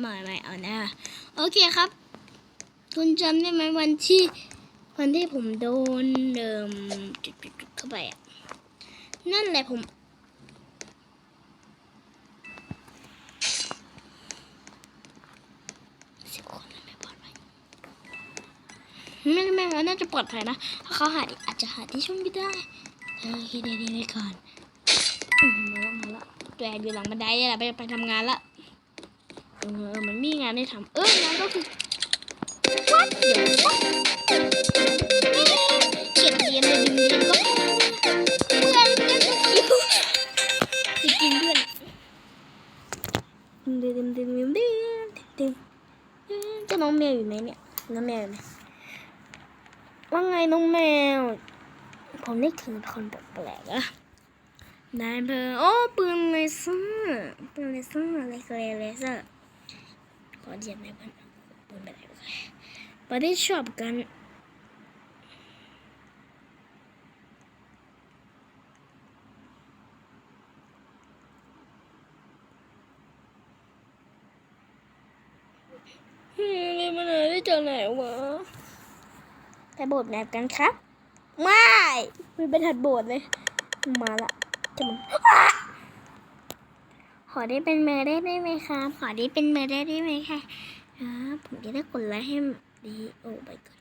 ไม่ไม่เอานะ โอเคครับ คุณจำได้ไหมวันที่ วันที่ผมโดนเดิมจุดๆเข้าไปอะ นั่นแหละผมสิคนไม่ปลอดภัยไม่ไม่ไม่น่าจะปลอดภัยนะถ้าเขาหาอาจจะหาที่ช่วยไม่ได้เออคิดดีๆไว้ก่อนมาแล้วมาแล้วตัวแอบอยู่หลังบันไดอะไปไปทำงานละเออมันมีงานให้ทำเอองานก็คือ What? เดี๋ยวเก็บเหรียญเลยดึงเหรียญก็เพื่อนเพื่อนคิวจะกินเพื่อนดึมดึมดึมดึมดึมดึมเจะน้องแมวอยู่ไหนเนี่ยน้องแมวอยู่ไหนว่าไงน้องแมว ผมนึกถึงคนแปลกๆอะนายเพอโอ้ปืนเลเซอร์ปืนเลเซอร์อะไรก็เลเซอร์ขอเดียบในอยเพื่อน ปืนไปไหนไปไม่ได้ชอบกันอืมนี่มันอะไรได้จากไหนวะไปโบสถ์แนบกันครับ ไม่ไม่ไปถัดโบสถ์เลย มาละจะมัน อ้าขอได้เป็นเมอร์ได้ได้ไหมครับขอได้เป็นเมอร์ได้ได้ไหมคะอ่าผมจะได้กดไลค์ให้ดีโอ้ไปก่อน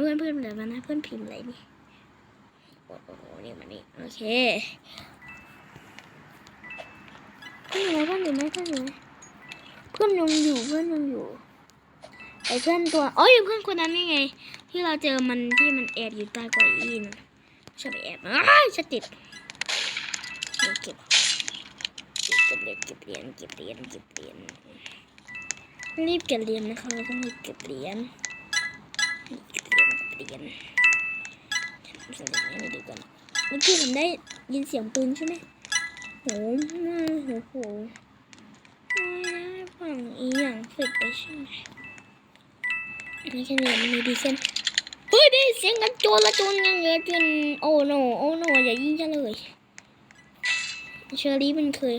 เพื่อนเพื่อนเดี๋ยวมานะเพื่อนพิมพ์อะไรนี่โอ้โหนี่มานี่โอเคเพื่อนอะไรเพื่อนอยู่ไหมเพื่อนอยู่ไหมเพื่อนยังอยู่เพื่อนยังอยู่ไอ้เพื่อนตัวอ๋ออยู่เพื่อนคนนั้นนี่ไง ที่เราเจอมันที่มันแอบอยู่ใต้ก้าอี้นั่นชอบไปแอบอ้าจะติดเก็บ ก็บเหรียญเก็บเหรียญเก็บเหรียญเก็บเหรียญรีบเก็บเหรียญนะคะเราต้องรีบเก็บเหรียญเก็บเหรียญเก็บเหรียญทำสลิปให้ดีก่อนเมื่อกี้ผมได้ยินเสียงปืนใช่ไหมโหน่าโหโหไม่ได้ฝั่งอีอย่างฝึกไปใช่ไหมไม่ใช่เนี่ยมันมีดีเซนเฮ้ยได้เสียงกันโจรละโจรยังเยอะจนโอ้โนโอ้โนอย่ายิงฉันเลยเชอรี่มันเคย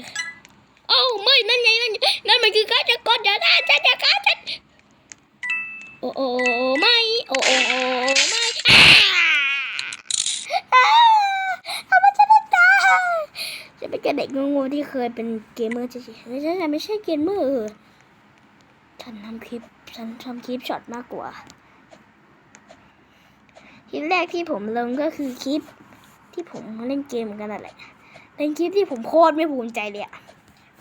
นั่นไงนั่นนั่นมันคือฆาตกรอย่าได้ฉันอย่าฆ่าฉันโอ้โอ้ไม่โอ้โอ้ไม่อ้าอ้าทำไมฉันต้องตาจะเป็นแค่เด็กโง่ๆที่เคยเป็นเกมเมอร์เฉยๆไม่ใช่ไม่ใช่เกมเมอร์ฉันทำคลิปฉันทำคลิปช็อตมากกว่าคลิปแรกที่ผมลงก็คือคลิปที่ผมเล่นเกมกันนั่นแหละเป็นคลิปที่ผมโคตรไม่ภูมิใจเลยอะ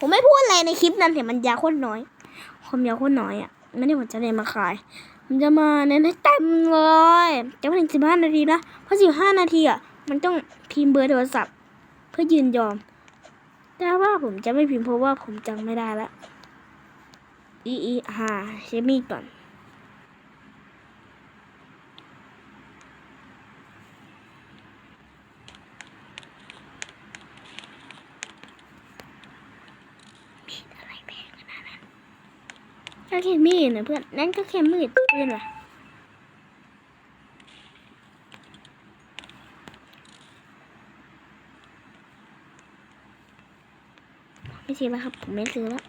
ผมไม่พูดอะไรในคลิปนั้นแต่มันยาวโคตรน้อยความยาวโคตรน้อยอะไม่ได้ผมจะเลยมาขายมันจะมาเน้นให้เต็มเลยจะไม่ถึงสิบห้านาทีนะเพราะสิบห้านาทีอะมันต้องพิมพ์เบอร์โทรศัพท์ เพื่อยืนยอม แต่ว่าผมจะไม่พิมพ์เพราะว่าผมจำไม่ได้ละอีอีฮาเชมีก่อน มีอะไรแพงขนาดนั้น ก็แค่มีดนะเพื่อนนั่นก็แค่มีดเพื่อนว่ะไม่ซื้อแล้วครับ ผมไม่ซื้อแล้ว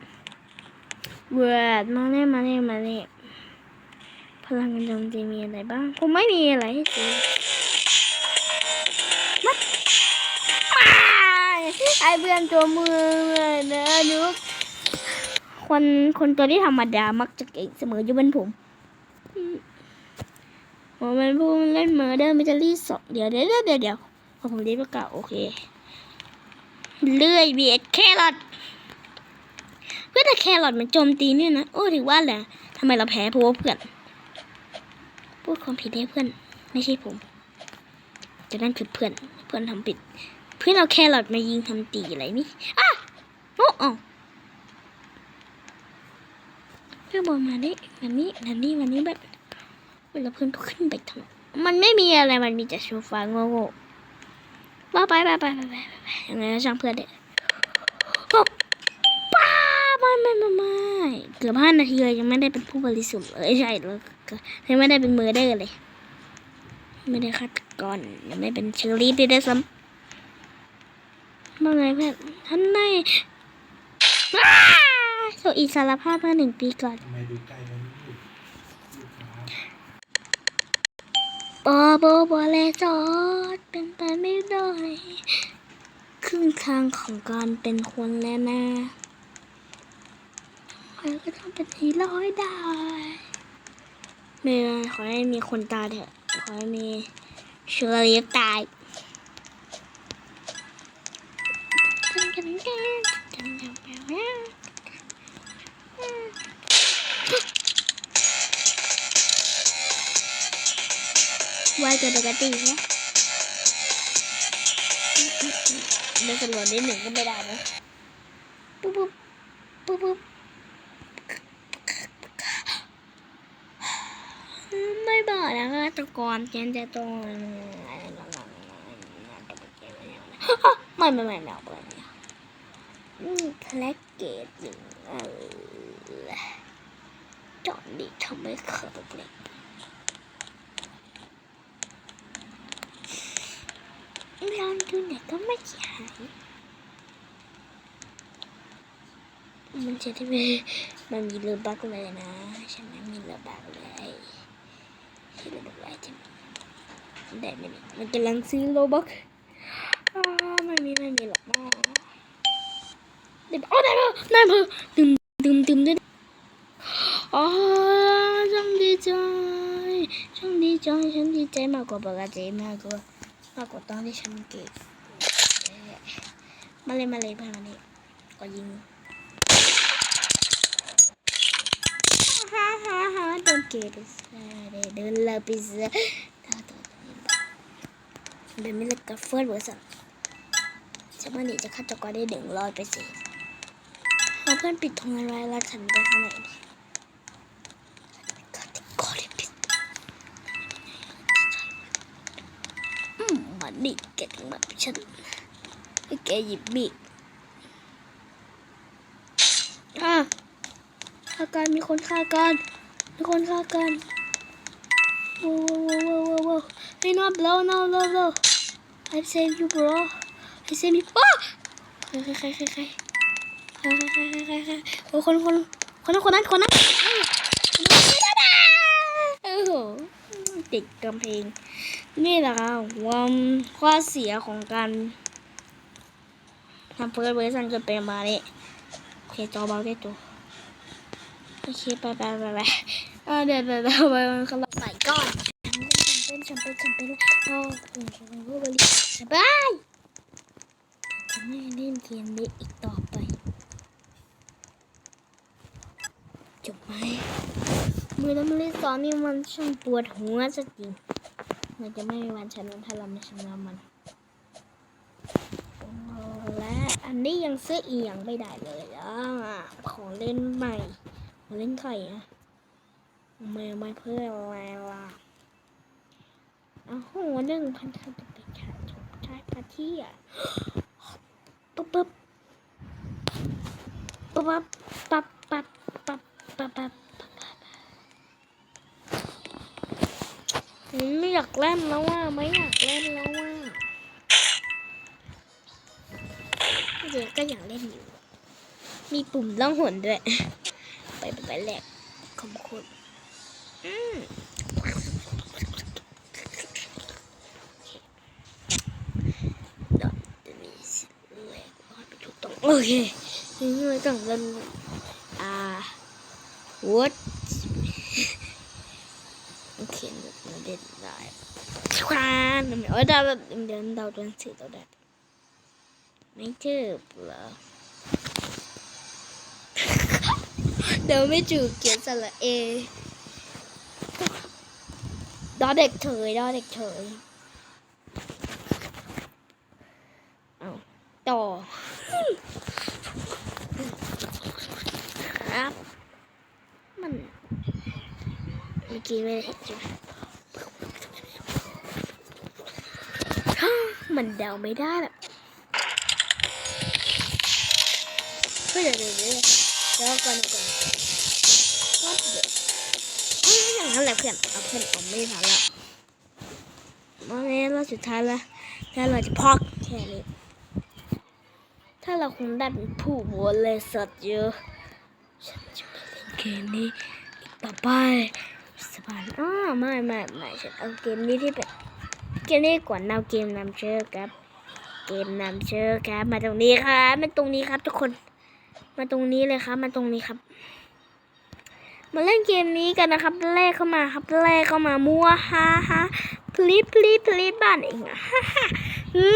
เวิร์ดมาเน่มาเน่มาเน่พลังงานโจมตีมีอะไรบ้าง ผมไม่มีอะไรให้ซื้อมัดไอเพื่อนตัวมือเนอะนุก คนคนตัวที่ธรรมดามักจะเก่งเสมออยู่เป็นผมอืมผมเป็นผู้เล่นเมอร์เดอร์มิจลี่สองเดี๋ยวเดี๋ยวเดี๋ยวเดี๋ยวเดี๋ยวพอผมรีบประกาศโอเค เลื่อยเบียดแครอทเพื่อนแต่แครอทมันโจมตีเนี่ยนะโอ้ถือว่าแหละทำไมเราแพ้เพราะว่าเพื่อน พูดความผิดให้เพื่อน ไม่ใช่ผม จะนั่นคือเพื่อน เพื่อนทำผิด เพื่อนเอาแครอทมายิงทำตีอะไรนี่อะโอ้อเพื่อนบอกมานี่มานี่มานี่มานี่แบบเวลาเพื่อนขึ้นไปทำมันไม่มีอะไรมันมีแต่โซฟาโง่ๆว่าไปไปไปไปไปไปยังไงก็ช่างเพื่อนเด็กป้าไม่ไม่ไม่ไม่เกือบห้านาทีเลยยังไม่ได้เป็นผู้บริสุทธิ์เลยใช่แล้วก็ยังไม่ได้เป็นมือได้เลย ไม่ได้ฆาตกรยังไม่เป็นเชอรี่ได้ด้วยซ้ำว่าไงเพื่อนท่านนายอ้ โซอิสารภาพเมื่อหนึ่งปีก่อนทำไมดูใกล้แล้วนี่ลูกลูกค้าบอบอบอเลจอด เป็นไปไม่ได้ครึ่งทางของการเป็นคนแล้วนะใครก็ต้องเป็นฮีโร่ให้ได้ไม่ขอให้มีคนตายเถอะ ขอให้มีเชอรี่ตาย ไวเกินปกตินะเดินสำรวจนิดหนึ่งก็ไม่ได้นะปุ๊บปุ๊บปุ๊บปุ๊บไม่บอกนะคะตะกอนเจนจะต้องไม่ไม่ไม่ไม่เอาไปเนี่ยนี่แพลกเกจจริงเออ จอดดิทำไมเขินเลยลองดูไหนก็ไม่หาย มันจะได้ไม่มันมีเรือบักเลยนะใช่ไหมมีเรือบักเลยที่เรือบักเลยที่ได้ไมเนี่มันกำลังซื้อโลบักอ่าไม่มีไม่มีหรอกนะเดี๋ยวโอ้ได้เพอได้เพอดื่มดื่มดื่มด้วย อ๋อฉันดีใจฉันดีใจฉันดีใจมากกว่าปกติมากกว่ามากกว่าตอนที่ฉันเก็บมาเลยมาเลยเพื่อนมาเลยก็ยิงฮ่าฮ่าฮ่าโดนเก็บไปซะเดินเลยไปซะถ้าตัวนี้เดินไม่เล็กกับเฟิร์สเวอร์สันจะมาหนีจะฆาตกรได้หนึ่งร้อยไปสิเอาเพื่อนปิดทงอะไรแล้วฉันจะทำไงดี อืมมันนี่แกถึงแบบฉันให้แกหยิบมีดอะฆ่ากันมีคนฆ่ากันมีคนฆ่ากันว้าวว้าวว้าวว้วโว้ว hey no blow no no no I save you bro I save you อ้าใครใครใครใครใครใครใครใครใครคนคนคนนั้นคนนั้นคนนั้นโอ้โห ติดกำแพง นี่แหละค่ะความข้อเสียของการทำเฟิร์สเวอร์ชันเกิดเป็นมาเนี่ยโอเคจอเบาได้ตัวโอเคไปไปไปไปเออเดี๋ยวเดี๋ยวเดี๋ยวไปมันก็ไหลก่อนฉันเป็นฉันเป็นฉันเป็นเอาฉันเป็นผู้บริสบายจะไม่เล่นเกมนี้อีกต่อไป จบไหม มือน้ำลิสอนนี่มันช่างปวดหัวสจริงมันจะไม่มีวันชนะถ้าเราไม่ชนะมันและอันนี้ยังซื้ออีกอย่างไม่ได้เลยอะของเล่นใหม่ของเล่นไข่อะไม่ไม่เพื่ออะไรล่ะอ้าวโหหนึ่งพันธะจะไปขายถูกใช้ปาที่อะปุ๊บปุ๊บปุ๊บปั๊บปั๊บปั๊บปั๊บปั๊บ ไม่อยากเล่นแล้วอะไม่อยากเล่นแล้วอะเดี๋ยวก็อยากเล่นอยู่ มีปุ่มล่องหนด้วย ไปไปแหลกขอบคุณอืมเดี๋ยวจะมีสิทธิ์แหลกว่าถูกต้องโอเคนี่ไม่ต้องเล่นอ่า what kan. Og da den da den sitter der. Men tøbla. Det var med juken, så la jeg. Da er det tøy, da er det tøy. Da. ครับ มันเมื่อกี้ไม่ได้เห็นใช่ไหม มันเดาไม่ได้แบบเฮ้ยเดี๋ยวเดี๋ยวเดี๋ยวเดี๋ยวก่อนก่อนว่าเดี๋ยวอืมอย่างนั้นแหละเพื่อนเอาเพื่อนเอาไม่ทันละมาแม่เราสุดท้ายละแล้วเราจะพอกแค่นี้ ถ้าเราคงได้เป็นผู้บริสุทธิ์เยอะฉันจะไม่เล่นเกมนี้อีกต่อไปสบายอ้าไม่ไม่ไม่ฉันเอาเกมนี้ที่เป็น กมนี้ก่อนเอาเกมนำเชื่อครับ เกมนำเชื่อครับ มาตรงนี้ครับมาตรงนี้ครับ ทุกคน มาตรงนี้เลยครับ มาตรงนี้ครับ มาเล่นเกมนี้กันนะครับแรกเข้ามาครับแรกเข้ามามัวฮ่าฮ่าพลีพลีพลีบ้านเองอะฮ่าฮ่า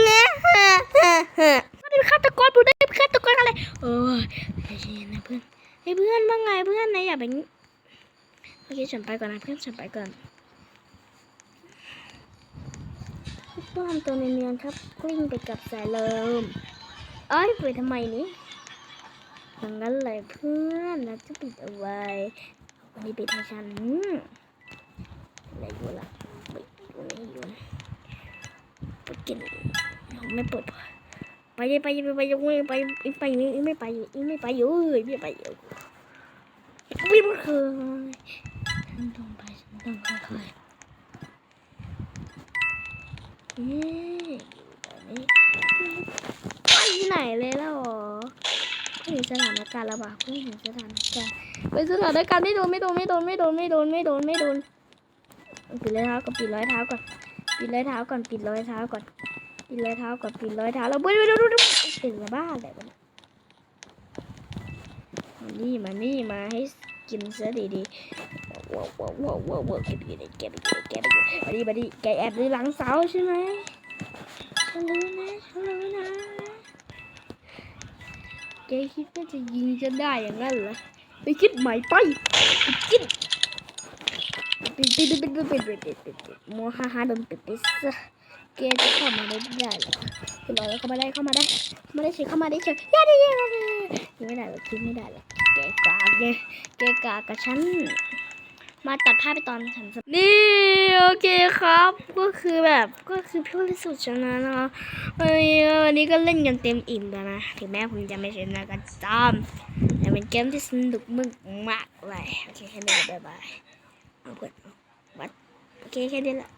เงี้ยฮ่าฮ่าไม่ได้เป็นฆาตกรบุได้เป็นฆาตกรอะไรโอ้ยเย็นนะเพื่อนไอ้เพื่อนว่าไงเพื่อนนะอย่าเป็นโอเคฉันไปก่อนนะเพื่อนฉันไปก่อน ต้องทำตัวเนียนๆครับ กลิ้งไปกับสายเลิมเอ้ยไปทำไมนี่อย่างนั้นเลยเพื่อนนะจะปิดเอาไว้วันนี้ปิดให้ฉันอืมอะไรอยู่ล่ะปิดอยู่ไหนอยู่นะไปกินไม่เปิดไปเลยไปเลยไปเลยไปไปไปอีไม่ไปอีไม่ไปอยู่เอ้ยไม่ไปอยู่ไม่เคยฉันต้องไปฉันต้องค่อยๆ นี่ตอนนี้ไปไหนเลยล้วเหรอเพิ่เห็นสถานการณ์แล้วป่ะเพิ่เห็นสถานการณ์เป็นสถานการณ์ไม่โดนไม่โดนไม่โดนไม่โดนไม่โดนไม่โดนไม่โดนปิดรอยเท้าก่อนปิดรอยเท้าก่อนปิดรอยเท้าก่อนปิดรอยเท้าก่อนปิดรอยเท้าก่อนปิดรอยเท้าแล้วเว้ยดูดูดูเป็นมาบ้าอะไรวะเนี่ยมานี่มานี่มาให้กินซะดีๆ ว้าวว้าวว้าวว้าวว้าวเก็บเก็บเก็บเก็บเก็บเก็บมาดิมาดิแกแอบดูหลังเสาใช่ไหมฉันรู้นะฉันรู้นะแกคิดว่าจะยิงจะได้อย่างนั้นเหรอไปคิดใหม่ไปไปคิดปิดปิดปิดปิดปิดปิดปิดปิดปิดปิดมัวฮ่าฮ่าโดนปิดปิดซะแกจะเข้ามาได้ได้หรอคือรอแล้วเข้ามาได้เข้ามาได้เข้ามาได้เฉยเข้ามาได้เฉยยาได้ย่าได้ยิงไม่ได้หรอกคิดไม่ได้หรอกแกกากไงแกกากกับฉัน มาตัดภาพไปตอนฉันสนี่โอเคครับ ก็คือแบบก็คือพี่ที่สุดชนะนาะเอ้ยวันนี้ก็เล่นกันเต็มอิ่มแล้วนะถึงแม้ผมจะไม่ชนะก็ตามแต่เป็นเกมที่สนุกมึกมากเลยโอเคแค่นี้บ๊ายบายเอาผิดเอาวัดโอเคแค่นี้แหละ